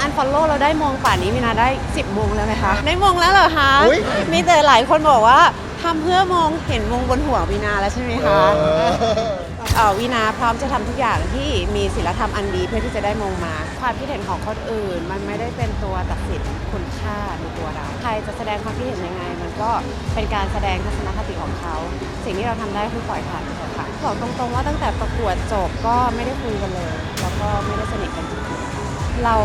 อันฟอลโล่เราได้มงป่านนี้มีนาได้ 10มงแล้วไหมคะได้มงแล้วเหรอคะอุ๊ย มีแต่หลายคนบอกว่าทำเพื่อมองเห็นมงบนหัววีนาแล้วใช่ไหมเอคะอเอ่อวีนาพร้อมจะทำทุกอย่างที่มีศีลธรรมอันดีเพื่อที่จะได้มงมา ความคิดเห็นของคนอื่น มันไม่ได้เป็นตัวตัดสินคุณค่าในตัวเรา ใครจะแสดงความคิดเห็นยังไง มันก็เป็นการแสดงทัศนคติของเขา สิ่งที่เราทำได้คือปล่อยผ่านไปเถอะค่ะบอกตรงๆว่าตั้งแต่ประกวดจบก็ไม่ได้คุยกันเลย แล้วก็ไม่ได้สนิทกันจริงๆ เรา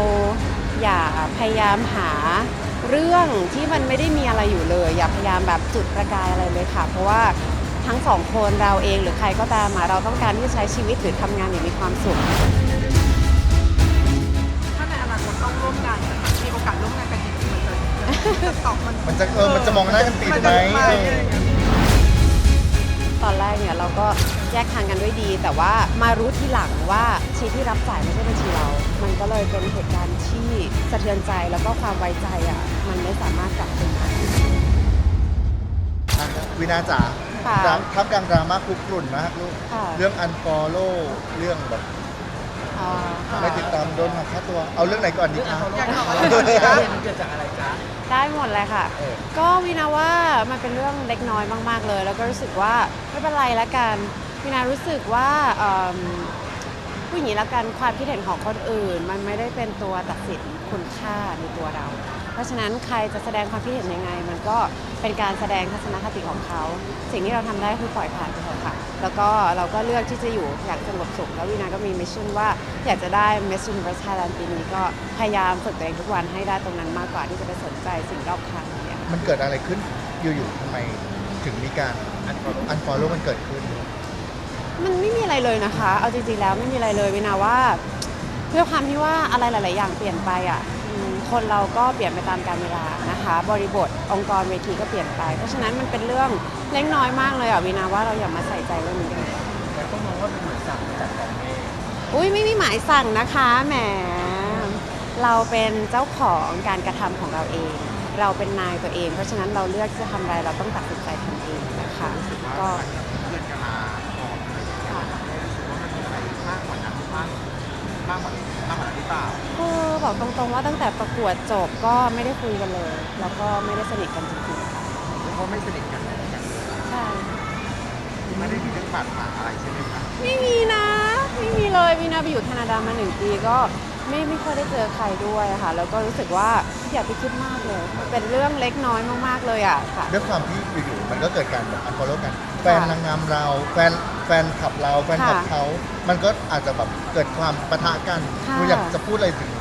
อย่าพยายามหาเรื่องที่มันไม่ได้มีอะไรอยู่เลย อย่าพยายามแบบจุดประกายอะไรเลยค่ะ เพราะว่าทั้งสองคนเราเองหรือใครก็ตามมาเราต้องการที่จะใช้ชีวิตหรือทำงานอย่างมีความสุข ถ้าในอนาคตต้องร่วมงานกันมีโอกาสร่วมงานกันจริงๆมันจะจะตอบมันมันจะเออมันจะมองหน้ากันติดไหม นจะอะไรอย่างเงี้ยตอนแรกเนี่ยเราก็ แยกทางกันด้วยดี แต่ว่ามารู้ทีหลังว่าชีที่รับจ่ายไม่ใช่บัญชีเรา มันก็เลยเป็นเหตุการณ์ที่สะเทือนใจแล้วก็ความไว้ใจอะมันไม่สามารถกลับคืนมาอะวินาจ๋าค่ะ ดราท่ามกลางดราม่าคุกกรุ่นมากลูก ค่ะ เรื่องอันฟอลโล่เรื่องแบบอ่าค่ะไม่ติดตามโดนหักค่าตัว เอาเรื่องไหนก่อนดีคะอยากบอกอะไรจ๊ะมันเกิดจากอะไรจ๊ะได้หมดเลยค่ะ เออ ก็วินาว่ามันเป็นเรื่องเล็กน้อยมาก ๆ เลย แล้วก็รู้สึกว่าไม่เป็นไรละกัน วินารู้สึกว่าผู้หญิงละกันความคิดเห็นของคนอื่น มันไม่ได้เป็นตัวตัดสินคุณค่าในตัวเรา เพราะฉะนั้นใครจะแสดงความคิดเห็นยังไง มันก็เป็นการแสดงทัศนคติของเขา สิ่งที่เราทำได้คือปล่อยผ่านไปเถอะค่ะ แล้วก็เราก็เลือกที่จะอยู่อย่างสงบสุข แล้ววินาก็มีมิชชั่นว่าอยากจะได้ Miss Universe Thailand ปีนี้ก็พยายามฝึกตัวเองทุกวันให้ได้ตรงนั้นมากกว่าที่จะไปสนใจสิ่งรอบข้างเนี่ยมันเกิดอะไรขึ้นอยู่ๆทำไมถึงมีการอันฟอลโล่มันเกิดขึ้น มันไม่มีอะไรเลยนะคะ เอาจริงๆแล้วไม่มีอะไรเลยวินาว่าเพื่อความที่ว่าอะไรหลาย ๆ อย่างเปลี่ยนไปอะอืมคนเราก็เปลี่ยนไปตามกาลเวลานะคะ บริบทองค์กรเวทีก็เปลี่ยนไป เพราะฉะนั้นมันเป็นเรื่องเล็กน้อยมากเลยอะวินาว่าเราอย่ามาใส่ใจเรื่องนี้กันเลยแต่ก็มองว่าเป็นเหมือนสั่งจากของแม่อุ้ยไม่มีหมายสั่งนะคะแหมเราเป็นเจ้าของการกระทำของเราเอง เราเป็นนายตัวเอง เพราะฉะนั้นเราเลือกจะทำอะไรเราต้องตัดสินใจทำเองนะคะก็เพื่อนกันมา มันมีอะไรมากกว่านั้นมากมากกว่ามากกว่านั้นหรือเปล่าคือบอกตรงๆว่าตั้งแต่ประกวดจบก็ไม่ได้คุยกันเลย แล้วก็ไม่ได้สนิทกันจริงๆค่ะเพราะไม่สนิทกันเลยกันเลยใช่ไม่ได้มีเรื่องบาดหมางอะไรใช่ไหมคะไม่มีนะ ไม่มีเลยวินาไปอยู่แคนาดามาหนึ่งปีก็ ไม่ไม่ค่อยได้เจอใครด้วยอะค่ะ แล้วก็รู้สึกว่าอย่าไปคิดมากเลย มันเป็นเรื่องเล็กน้อยมากๆเลยอะค่ะ ด้วยความที่อยู่ๆมันก็เกิดการแบบอันฟอลโล่กัน แฟนค่ะนางงามเรา แฟนแฟนขับเราแฟนขับค่ะเขา มันก็อาจจะแบบเกิดความปะทะกันค่ะหนูอยากจะพูดอะไรถึง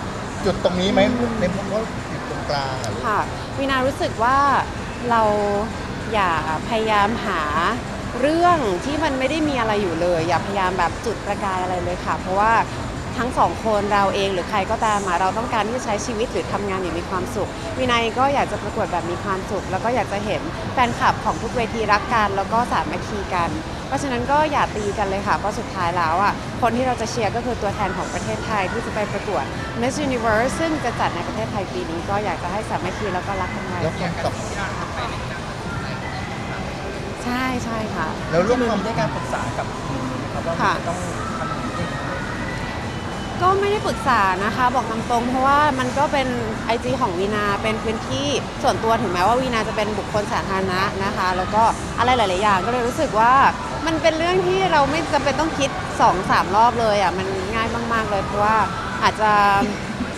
จุดตรงนี้ไหมในเพราะว่าอยู่ตรงกลางอะลูก ค่ะวินารู้สึกว่าเราอย่าพยายามหาเรื่องที่มันไม่ได้มีอะไรอยู่เลย อย่าพยายามแบบจุดประกายอะไรเลยค่ะ เพราะว่า ทั้งสองคนเราเองหรือใครก็ตามมาเราต้องการที่จะใช้ชีวิตหรือทำงานอย่างมีความสุขวินัยก็อยากจะประกวดแบบมีความสุข แล้วก็อยากจะเห็นแฟนคลับของทุกเวทีรักกันแล้วก็สามัคคีกัน เพราะฉะนั้นก็อย่าตีกันเลยค่ะเพราะสุดท้ายแล้วอะคนที่เราจะเชียร์ก็คือตัวแทนของประเทศไทยที่จะไปประกวด Miss Universe ซึ่งจะจัดในประเทศไทยปีนี้ก็อยากจะให้สามัคคีแล้วก็รักกันไว้แล้วความสัมใช่ใช่ค่ะ แล้วเรื่องความได้การปรึกษากับคุณนะครับว่าค่ะมันต้องทำอย่างนี้ ก็ไม่ได้ปรึกษานะคะ บอกตามตรงเพราะว่ามันก็เป็น IG ของวีนาเป็นพื้นที่ส่วนตัวถึงแม้ว่าวีนาจะเป็นบุคคลสาธารณะนะคะ แล้วก็อะไรหลาย ๆ อย่างก็เลยรู้สึกว่ามันเป็นเรื่องที่เราไม่จำเป็นต้องคิด2อสามรอบเลยอะมันง่ายมากๆเลย เพราะว่าอาจจะ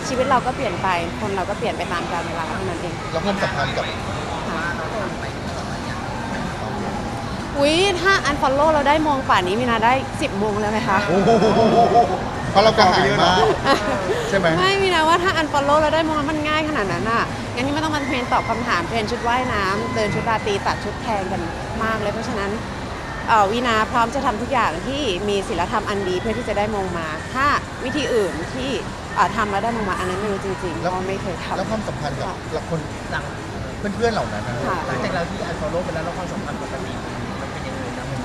ชีวิตเราก็เปลี่ยนไป คนเราก็เปลี่ยนไปตามกาลเวลาเท่านั้นเองแล้วความสัมพันธ์กับอุ้ยถ้าอันฟอลโล่เราได้มงป่านนี้วีนาได้ 10มงแล้วไหมคะโอ้โห เพราะเรากระหายมากใช่ไหม ไม่มีนะว่าถ้าอันฟอลโล่แล้วได้มงแล้วมันง่ายขนาดนั้นอะงั้นนี่ไม่ต้องมาเทรนตอบคำถามเทรนชุดว่ายน้ำเดินชุดราตรีตัดชุดแพงกันมากเลยเพราะฉะนั้นเอ่อวีนาพร้อมจะทำทุกอย่างที่มีศีลธรรมอันดีเพื่อที่จะได้มงมา ถ้าวิธีอื่นที่เอ่อทำแล้วได้มงมาอันนั้นไม่รู้จริงๆเพแล้ว ราะว่าไม่เคยทำ แล้วความสัมพันธ์กับค่ะละคนหลังเพื่อนๆเหล่านั้นนะค่ะ หลังจากเราที่อันฟอลโล่ไปแล้วแล้วความสัมพันธ์ปกติมันเป็นยังไงนะมัน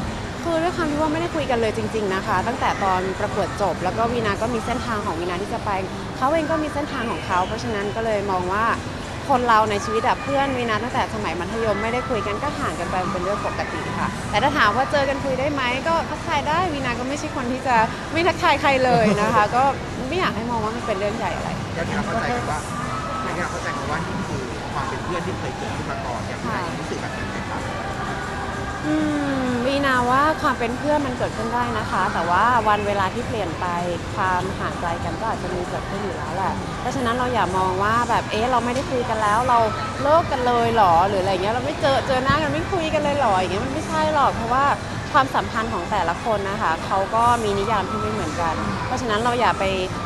คือ ด้วยความที่ว่าไม่ได้คุยกันเลยจริง ๆนะคะ ตั้งแต่ตอนประกวดจบ แล้วก็วีนาก็มีเส้นทางของวีนาที่จะไปเขาเองก็มีเส้นทางของเขาเพราะฉะนั้นก็เลยมองว่าคนเราในชีวิตอะเพื่อนวีนาตั้งแต่สมัยมัธยมไม่ได้คุยกันก็ห่างกันไปเป็นเรื่องปกติค่ะ แต่ถ้าถามว่าเจอกันคุยได้ไหมก็ทักทายได้วีนาก็ไม่ใช่คนที่จะไม่ทักทายใครเลยนะคะ ก็ไม่อยากให้มองว่ามันเป็นเรื่องใหญ่อะไรอย่างที่เราเข้าใจกันว่าอย่างที่เราเข้าใจกันว่านี่คือความเป็นเพื่อนที่เคยเกิดขึ้นมาก่อนอย่างที่ไหนรู้สึกแบบนั้นไหมครับอืม ว่าความเป็นเพื่อนมันเกิดขึ้นได้นะคะ แต่ว่าวันเวลาที่เปลี่ยนไปความห่างไกลกันก็อาจจะมีเกิดขึ้นอยู่แล้วแหละเพราะฉะนั้นเราอย่ามองว่าแบบเอ๊ะเราไม่ได้คุยกันแล้ว เราเลิกกันเลยหรอหรืออะไรเงี้ยเราไม่เจอเจอหน้ากันไม่คุยกันเลยหรออย่างเงี้ยมันไม่ใช่หรอกเพราะว่าความสัมพันธ์ของแต่ละคนนะคะเขาก็มีนิยามที่ไม่เหมือนกัน เพราะฉะนั้นเราอย่าไป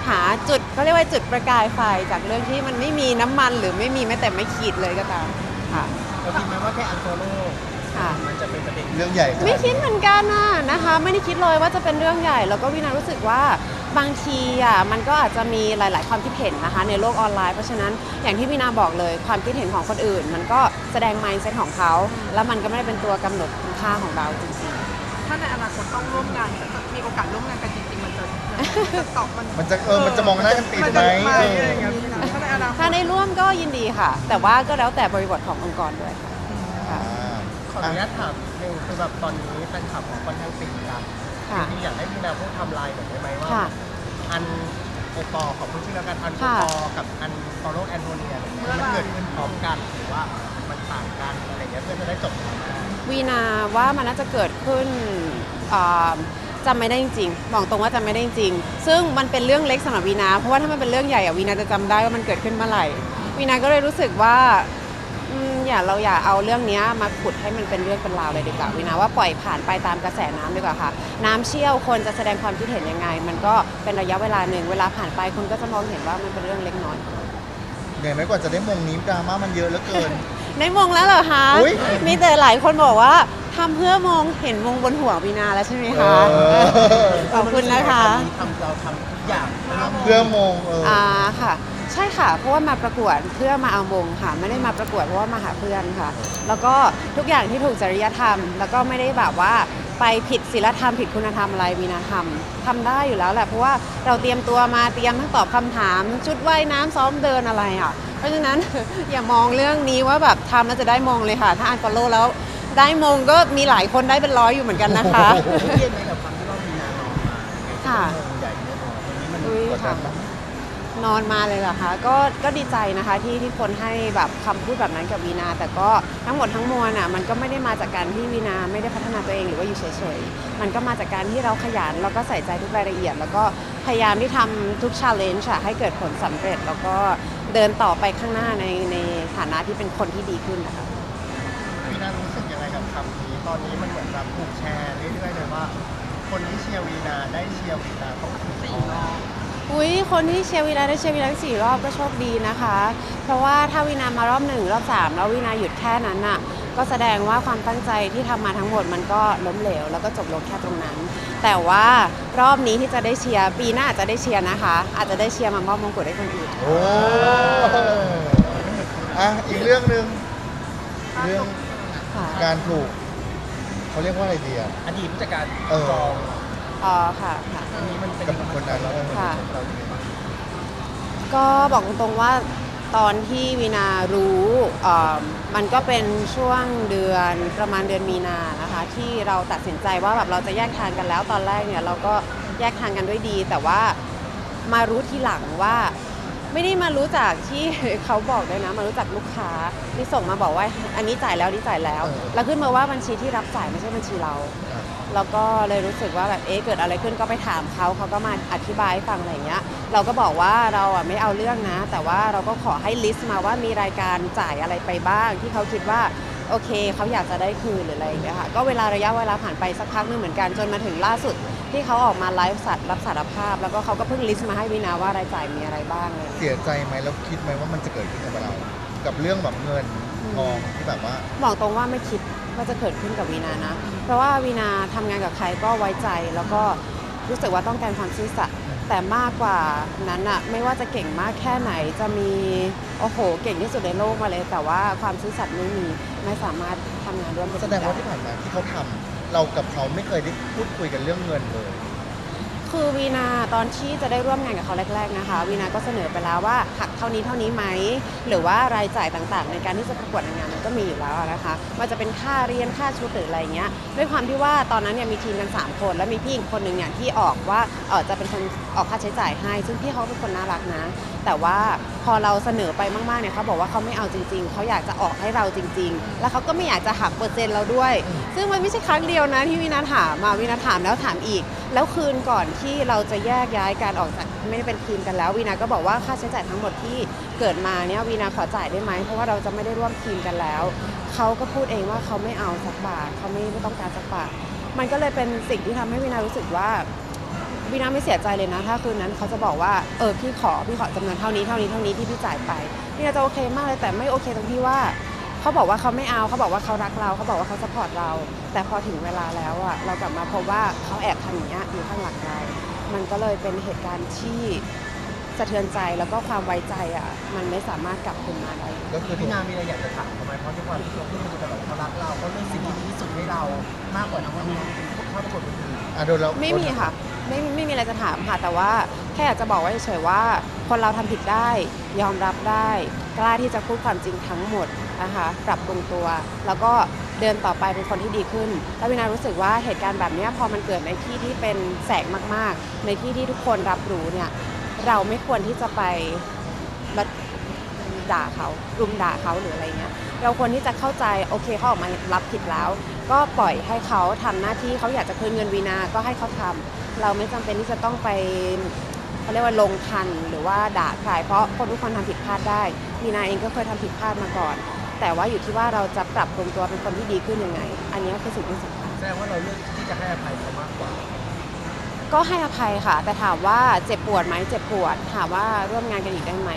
หาจุดเขาเรียกว่าจุดประกายไฟจากเรื่องที่มันไม่มีน้ำมันหรือไม่มีแม้แต่ไม่ขีดเลยก็ตามค่ะเราคิดไหมว่าแค่อันโฟโล่ ค่ะ มันจะเป็นประเด็นเรื่องใหญ่ขนาดไม่นี้คิดเหมือนกันนะนะคะ ไม่ได้คิดเลยว่าจะเป็นเรื่องใหญ่ แล้วก็วินารู้สึกว่าบางทีอะมันก็อาจจะมีหลาย ๆ ความคิดเห็นนะคะ ในโลกออนไลน์เพราะฉะนั้นอย่างที่วินาบอกเลยความคิดเห็นของคนอื่น มันก็แสดง mindset ของเขา แล้วมันก็ไม่ได้เป็นตัวกำหนดคุณค่าของเราจริงถ้าในอนาคตต้องร่วมงานกันมีโอกาสร่วมงานกันจริงๆ มันจะมันจะตอบมันมันจะเออมันจะมองหน้ากันติดมันไหมจะไหมเออะไรออย่างเงี้ยพี่นะถ้าในอนาคๆตถ้าในร่วมก็ยินดีค่ะ แต่ว่าก็แล้วแต่บริบทขององค์กรด้วยค่ะอ่าข ออนุญาตถามนิดนึงคือแบบตอนนี้แฟนคลับของค่อนข้างติดกันค่ะ จริงๆอยากให้พี่นาพูดไทำลายหน่อยได้ไหมว่า ค่ะ อันโอปอลของผู้ชื่อแล้วกันอันโอค่ะ ปอลกับอันฟอลโลแอนโทเนียอะไรเงี้ยมันเกิดขึ้นพร้อมกันหรือว่ามันต่างกันอะไรเงี้ยเพื่อจะได้จบกันได้วีนาว่ามันน่าจะเกิดขึ้นอ่าจำไม่ได้จริงๆบอกตรงว่าจำไม่ได้จริงๆซึ่งมันเป็นเรื่องเล็กสำหรับวีนา เพราะว่าถ้ามันเป็นเรื่องใหญ่อะวีนาจะจำได้ว่ามันเกิดขึ้นเมื่อไหร่วีนาก็เลยรู้สึกว่า อืมอย่าเราอย่าเอาเรื่องเนี้ยมาขุดให้มันเป็นเรื่องเป็นราวเลยดีกว่าวีนาว่าปล่อยผ่านไปตามกระแสน้ำดีกว่าค่ะ น้ำเชี่ยวคนจะแสดงความคิดเห็นยังไง มันก็เป็นระยะเวลาหนึ่งเวลาผ่านไปคุณก็จะมองเห็นว่ามันเป็นเรื่องเล็กน้อยเหนื่อยไหมกว่าจะได้มงนี้ดราม่ามันเยอะเหลือเกินได้มงแล้วเหรอคะอุ๊ยมีแต่หลายคนบอกว่าทำเพื่อมองเห็นมงบนหัววีนาแล้วใช่ไหมคะเออ ขอบคุณนะคะ ทำเราทำทุกอย่างนะครับเพื่อมงเออออ่าค่ะ ใช่ค่ะ เพราะว่ามาประกวดเพื่อมาเอามงค่ะ ไม่ได้มาประกวดเพราะว่ามาหาเพื่อนค่ะ แล้วก็ทุกอย่างที่ถูกจริยธรรม แล้วก็ไม่ได้แบบว่าไปผิดศีลธรรมผิดคุณธรรมอะไรวีนาทำทำได้อยู่แล้วแหละเพราะว่าเราเตรียมตัวมาเตรียมทั้งตอบคำถามชุดว่ายน้ำซ้อมเดินอะไรอะ เพราะฉะนั้น อย่ามองเรื่องนี้ว่าแบบทำแล้วจะได้มงเลยค่ะ ถ้าอันฟอลโล่แล้วได้มงก็มีหลายคนได้เป็นร้อยอยู่เหมือนกันนะคะ เครียดไหมกับความที่ว่ามีนานอนมาค่ะ ใหญ่แน่นอนวันนี้มันอุ๊ยกดดัค่ะนปะ นอนมาเลยเหรอคะก็ก็ดีใจนะคะที่ที่คนให้แบบคำพูดแบบนั้นกับวีนา แต่ก็ทั้งหมดทั้งมวลอะมันก็ไม่ได้มาจากการที่วีนาไม่ได้พัฒนาตัวเองหรือว่าอยู่เฉยๆ มันก็มาจากการที่เราขยันแล้วก็ใส่ใจทุกรายละเอียด แล้วก็พยายามที่ทำทุกชาเลนจ์ให้เกิดผลสำเร็จ แล้วก็เดินต่อไปข้างหน้าในในฐานะที่เป็นคนที่ดีขึ้นนะคะ วีนารู้สึกยังไงกับคำนี้ ตอนนี้มันเหมือนแบบถูกแชร์เรื่อยๆเลยว่า คนที่เชียร์วีนาได้เชียร์วีนาต้องสี่รอบ อุ้ยคนที่เชียร์วีนาได้เชียร์วีนาทั้งสี่รอบก็โชคดีนะคะ เพราะว่าถ้าวีนามารอบหนึ่งรอบสามแล้ววีนาหยุดแค่นั้นน่ะก็แสดงว่าความตั้งใจที่ทำมาทั้งหมดมันก็ล้มเหลว แล้วก็จบลงแค่ตรงนั้น แต่ว่ารอบนี้ที่จะได้เชียร์ปีหน้าอาจจะได้เชียร์นะคะ อาจจะได้เชียร์มามอบมงกุฎให้คนอื่นโอ้อะอีกเรื่องหนึ่งเรื่องค่ะการถูกเขาเรียกว่าอะไรดีอะอดีตผู้จัดการเออกอง อ๋อค่ะค่ะ กับคนนั้นแล้วค่ะ ก็บอกตรงๆว่าตอนที่วีนารู้เอ่อมันก็เป็นช่วงเดือนประมาณเดือนมีนานะคะที่เราตัดสินใจว่าแบบเราจะแยกทางกันแล้ว ตอนแรกเนี่ยเราก็แยกทางกันด้วยดี แต่ว่ามารู้ทีหลังว่า ไม่ได้มารู้จากที่ เขาบอกด้วยนะ มารู้จักลูกค้าที่ส่งมาบอกว่าอันนี้จ่ายแล้วอันนี้จ่ายแล้ว แล้วขึ้นมาว่าบัญชีที่รับจ่ายไม่ใช่บัญชีเราอะ แล้วก็เลยรู้สึกว่าแบบเอ๊ะเกิดอะไรขึ้นก็ไปถามเขาเขาก็มาอธิบายให้ฟังอะไรอย่างเงี้ย เราก็บอกว่าเราอะไม่เอาเรื่องนะ แต่ว่าเราก็ขอให้ลิสต์มาว่ามีรายการจ่ายอะไรไปบ้าง ที่เขาคิดว่าโอเคเขาอยากจะได้คืนหรืออะไรอย่างเงี้ยค่ะก็เวลาระยะเวลาผ่านไปสักพักหนึงเหมือนกันจนมาถึงล่าสุด ที่เขาออกมาไลฟ์สัตรับสารภาพ แล้วก็เขาก็เพิ่งลิสต์มาให้วินาว่ารายจ่ายมีอะไรบ้างเลยเสียใจไหมแล้วคิดไหมว่ามันจะเกิดขึ้นกับเรา กับเรื่องแบบเงินทองที่แบบว่าบอกตรงว่าไม่คิด ว่าจะเกิดขึ้นกับวีนานะ เพราะว่าวีนาทำงานกับใครก็ไว้ใจแล้วก็รู้สึกว่าต้องการความซื่อสัตย์แต่มากกว่านั้นอะไม่ว่าจะเก่งมากแค่ไหนจะมีโอ้โหเก่งที่สุดในโลกมาเลย แต่ว่าความซื่อสัตย์ไม่มีไม่สามารถทำงานร่วมกันแสดงว่าที่ผ่านมาที่เขาทำเรากับเขาไม่เคยได้พูดคุยกันเรื่องเงินเลย คือวีนาตอนที่จะได้ร่วมงานกับเขาแรก ๆนะคะวีนาก็เสนอไปแล้วว่าหักเท่านี้เท่านี้ไหมหรือว่ารายจ่ายต่างๆ ในการที่จะประกวดนางงามมันก็มีอยู่แล้วนะคะมันจะเป็นค่าเรียนค่าชุดหรืออะไรเงี้ยด้วยความที่ว่าตอนนั้นเนี่ยมีทีมกัน 3 คน แล้วมีพี่อีกคนหนึ่งเนี่ยที่ออกว่าเออจะเป็นคนออกค่าใช้จ่ายให้ ซึ่งพี่เขาเป็นคนน่ารักนะ แต่ว่าพอเราเสนอไปมากๆเนี่ยเขาบอกว่าเขาไม่เอาจริง ๆเขาอยากจะออกให้เราจริง ๆ แล้วเขาก็ไม่อยากจะหักเปอร์เซ็นต์เราด้วย ซึ่งมันไม่ใช่ครั้งเดียวนะที่วินาถามมาวินาถามแล้วถามอีก แล้วคืนก่อนที่เราจะแยกย้ายการออกจากไม่ได้เป็นทีมกันแล้ววีนาก็บอกว่าค่าใช้จ่ายทั้งหมดที่เกิดมาเนี่ยวีนาขอจ่ายได้ไหมเพราะว่าเราจะไม่ได้ร่วมทีมกันแล้วเขาก็พูดเองว่าเขาไม่เอาสักบาทเขาไม่ไม่ต้องการสักบาทมันก็เลยเป็นสิ่งที่ทำให้วีนารู้สึกว่า วีนาไม่เสียใจเลยนะ ถ้าคืนนั้นเขาจะบอกว่าเออพี่ขอพี่ขอจำนวนเท่านี้เท่านี้เท่านี้ที่พี่จ่ายไปวีนาจะโอเคมากเลยแต่ไม่โอเคตรงที่ว่าเขาบอกว่าเขาไม่เอาเขาบอกว่าเขารักเราเขาบอกว่าเขาสปอร์ตเรา แต่พอถึงเวลาแล้วอะเรากลับมาพบว่าเขาแอบทำอย่างเงี้ยอยู่ข้างหลังเรา มันก็เลยเป็นเหตุการณ์ที่สะเทือนใจแล้วก็ความไว้ใจอะมันไม่สามารถกลับคืนมาได้ก็คือพี่นามีอะไรอยากจะถามเขาไหมเพราะด้วยความที่เขาพูดมาตลอดเขารักเราเขาเลือกสิ่งที่ดีที่สุดให้เรามากกว่าทั้งวันเขาประกวดคนอื่นอะโดนเราไม่มีค่ะ ไม่ไม่มีอะไรจะถามค่ะ แต่ว่าแค่อยากจะบอกไว้เฉยๆว่า คนเราทำผิดได้ ยอมรับได้ กล้าที่จะพูดความจริงทั้งหมดนะคะปรับปรุงตัว แล้วก็เดินต่อไปเป็นคนที่ดีขึ้น แล้ววินารู้สึกว่าเหตุการณ์แบบเนี้ยพอมันเกิดในที่ที่เป็นแสงมากๆ ในที่ที่ทุกคนรับรู้เนี่ยเราไม่ควรที่จะไปมาด่าเขารุมด่าเขาหรืออะไรเงี้ยเราควรที่จะเข้าใจโอเคเขาออกมารับผิดแล้ว ก็ปล่อยให้เขาทำหน้าที่เขาอยากจะคืนเงินวีนาก็ให้เขาทำ เราไม่จำเป็นที่จะต้องไปเขาเรียกว่าลงทันหรือว่าด่าใครเพราะคนทุกคนทำผิดพลาดได้วีนาเองก็เคยทำผิดพลาดมาก่อน แต่ว่าอยู่ที่ว่าเราจะปรับปรุงตัวเป็นคนที่ดีขึ้นยังไง อันนี้คือสิ่งที่สำคัญแสดงว่าเราเลือกที่จะให้อภัยเขามากกว่า ก็ให้อภัยค่ะ แต่ถามว่าเจ็บปวดไหมเจ็บปวด ถามว่าร่วมงานกันอีกได้ไหม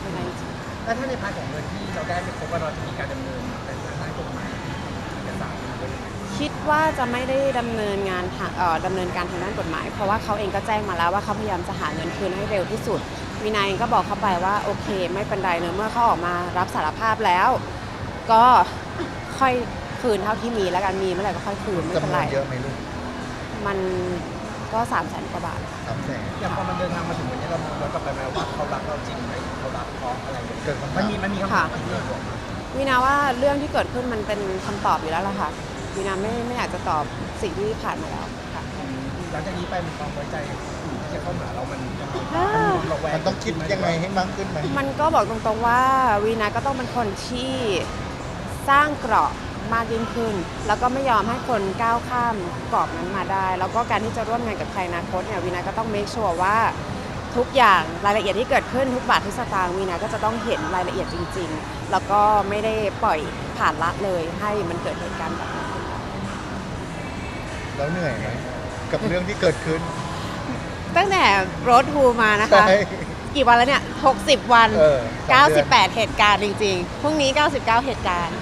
ไม่ได้จริงแล้วถ้าในพาร์ทของเงินที่เราได้ไม่ครบว่าเราจะมีการดำเนินแต่ทางด้าน คิดว่าจะไม่ได้ดำเนินงานทางเอ่อดำเนินการทางด้านกฎหมาย เพราะว่าเขาเองก็แจ้งมาแล้วว่าเขาพยายามจะหาเงินคืนให้เร็วที่สุดวินัยเองก็บอกเขาไปว่าโอเค ไม่เป็นไรเนอะเมื่อเขาออกมารับสารภาพแล้ว ก็ค่อยคืนเท่าที่มีแล้วกันมีเมื่อไหร่ก็ค่อยคืนไม่เป็นจำนไรวนเยอะไหมลูกมันก็สามแสนกว่าบาทสามแสนอย่างพอมันเดินทางมาถึงวันนี้เราเรากลับไปไหมว่าเขารักเราจริงไหมเขารักเพราะอะไรอย่างเงี้ยเกิดคำมัถานมมีมันมีคำถามที่เรื่องของวินาว่าเรื่องที่เกิดขึ้นมันเป็นคำตอบอยู่แล้วล่ะค่ะ วินาไม่ไม่อยากจะตอบสิ่งที่ผ่านมาแล้วค่ะหลังจากนี้ไปมีความไว้ใจอื่นที่จะเข้ามาเรา มันยังไงอ่ามันระแวงมันต้องคิดยังไงให้มากขึ้นไหมมันก็บอกตรงๆว่าวีนาก็ต้องเป็นคนที่สร้างเกราะมากยิ่งขึ้น แล้วก็ไม่ยอมให้คนก้าวข้ามกรอบนั้นมาได้ แล้วก็การที่จะร่วมงานกับใครอนาคตเนี่ยวีนาก็ต้อง make sure ว่าทุกอย่างรายละเอียดที่เกิดขึ้นทุกบาททุกสตางค์วีนาก็จะต้องเห็นรายละเอียดจริง ๆ แล้วก็ไม่ได้ปล่อยผ่านละเลยให้มันเกิดเหตุการณ์แบบนี้ขึ้นมา แล้วเหนื่อยไหมกับเรื่องที่เกิดขึ้น ตั้งแต่รถทูมานะคะ ใช่ กี่วันแล้วเนี่ย 60 วัน เออสามเดือน98 เหตุการณ์จริงๆ พรุ่งนี้ 99 เหตุการณ์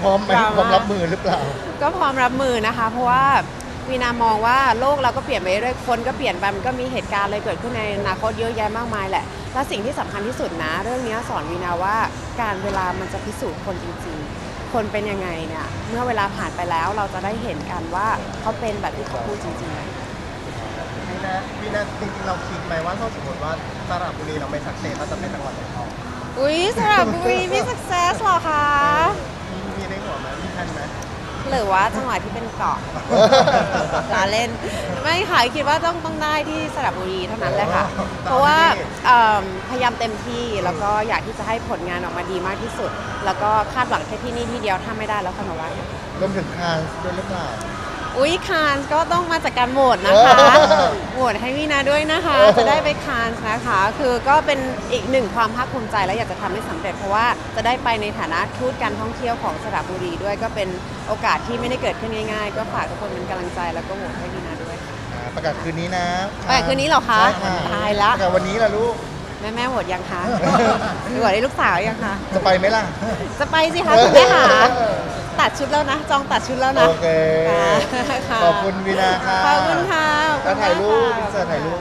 พร้อมไหมดราม่า พร้อมรับมือหรือเปล่า ก็พร้อมรับมือนะคะ เพราะว่าวีนามองว่าโลกเราก็เปลี่ยนไปเรื่อยคนก็เปลี่ยนไปมันก็มีเหตุการณ์อะไรเกิดขึ้นในอนาคตเยอะแยะมากมายแหละ และสิ่งที่สำคัญที่สุดนะ เรื่องนี้สอนวีนาว่าการเวลามันจะพิสูจน์คนจริงๆ คนเป็นยังไงเนี่ย เมื่อเวลาผ่านไปแล้วเราจะได้เห็นกันว่าเขาเป็นแบบที่เขาพูดจริงๆไหมวีนาวีนาจริงๆเราคิดไหมว่าถ้าสมมติว่าสระบุรีเราไม่สักเซสเราจะเป็นจังหวัดไหนต่ออุ๊ยสระบุรีมีสักเซสหรอคะมีมีในหัวไหมมีทันไหม หรือว่าจังหวัดที่เป็นเกาะ ลาเล่น ไม่ค่ะคิดว่าต้องต้องได้ที่สระบุรีเท่านั้นแหละค่ะ เพราะว่าเอิ่มพยายามเต็มที่แล้วก็อยากที่จะให้ผลงานออกมาดีมากที่สุด แล้วก็คาดหวังแค่ที่นี่ที่เดียวถ้าไม่ได้แล้วค่อยมาว่ากัน รวมถึงคานส์ด้วยหรือเปล่า อุ้ยคานส์ก็ต้องมาจากการโหวตนะคะเออโหวตให้วินาด้วยนะคะเออจะได้ไปคานส์นะคะ คือก็เป็นอีกหนึ่งความภาคภูมิใจและอยากจะทำให้สำเร็จเพราะว่าจะได้ไปในฐานะทูตการท่องเที่ยวของสระบุรีด้วยก็เป็นโอกาสที่ไม่ได้เกิดขึ้นง่ายๆ ก็ฝากทุกคนเป็นกำลังใจแล้วก็โหวตให้วินาด้วยอ่าประกาศคืนนี้นะประกาศคืนนี้เหรอคะใช่ค่ะตายละประกาศวันนี้ล่ะลูก แม่แม่โหวตยังคะโหวตให้ลูกสาวยังคะ จะไปไหมล่ะ จะไปสิคะคุณแม่หา ตัดชุดแล้วนะ จองตัดชุดแล้วนะโอเค ค่ะขอบคุณวีนาค่ะขอบคุณค่ะขอบก็คุณมกถ่ายรูปค่ะเสิร์ถ่ายรูป